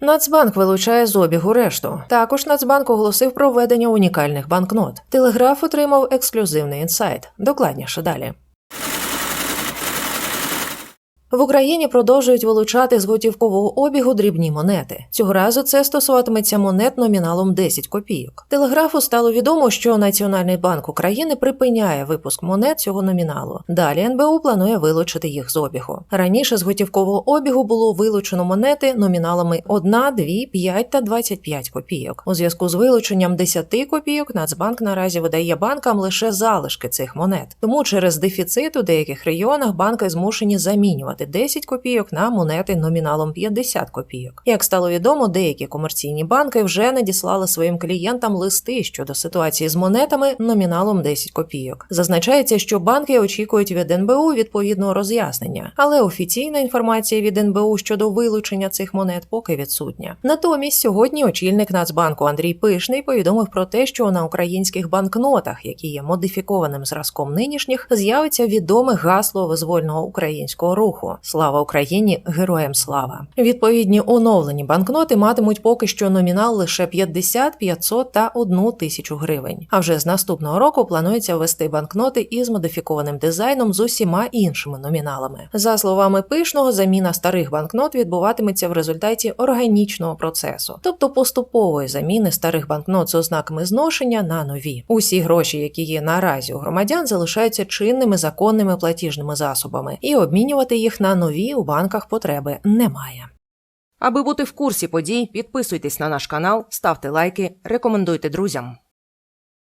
Нацбанк вилучає з обігу решту. Також Нацбанк оголосив про введення унікальних банкнот. Телеграф отримав ексклюзивний інсайт. Докладніше далі. В Україні продовжують вилучати з готівкового обігу дрібні монети. Цього разу це стосуватиметься монет номіналом 10 копійок. Телеграфу стало відомо, що Національний банк України припиняє випуск монет цього номіналу. Далі НБУ планує вилучити їх з обігу. Раніше з готівкового обігу було вилучено монети номіналами 1, 2, 5 та 25 копійок. У зв'язку з вилученням 10 копійок Нацбанк наразі видає банкам лише залишки цих монет. Тому через дефіцит у деяких регіонах банки змушені замінювати 10 копійок на монети номіналом 50 копійок. Як стало відомо, деякі комерційні банки вже надіслали своїм клієнтам листи щодо ситуації з монетами номіналом 10 копійок. Зазначається, що банки очікують від НБУ відповідного роз'яснення, але офіційна інформація від НБУ щодо вилучення цих монет поки відсутня. Натомість сьогодні очільник Нацбанку Андрій Пишний повідомив про те, що на українських банкнотах, які є модифікованим зразком нинішніх, з'явиться відоме гасло визвольного українського руху. Слава Україні! Героям слава! Відповідні оновлені банкноти матимуть поки що номінал лише 50, 500 та 1 тисячу гривень. А вже з наступного року планується ввести банкноти із модифікованим дизайном з усіма іншими номіналами. За словами пишного, заміна старих банкнот відбуватиметься в результаті органічного процесу, тобто поступової заміни старих банкнот з ознаками зношення на нові. Усі гроші, які є наразі у громадян, залишаються чинними законними платіжними засобами, і обмінювати їх на нові у банках потреби немає. Аби бути в курсі подій, підписуйтесь на наш канал, ставте лайки, рекомендуйте друзям.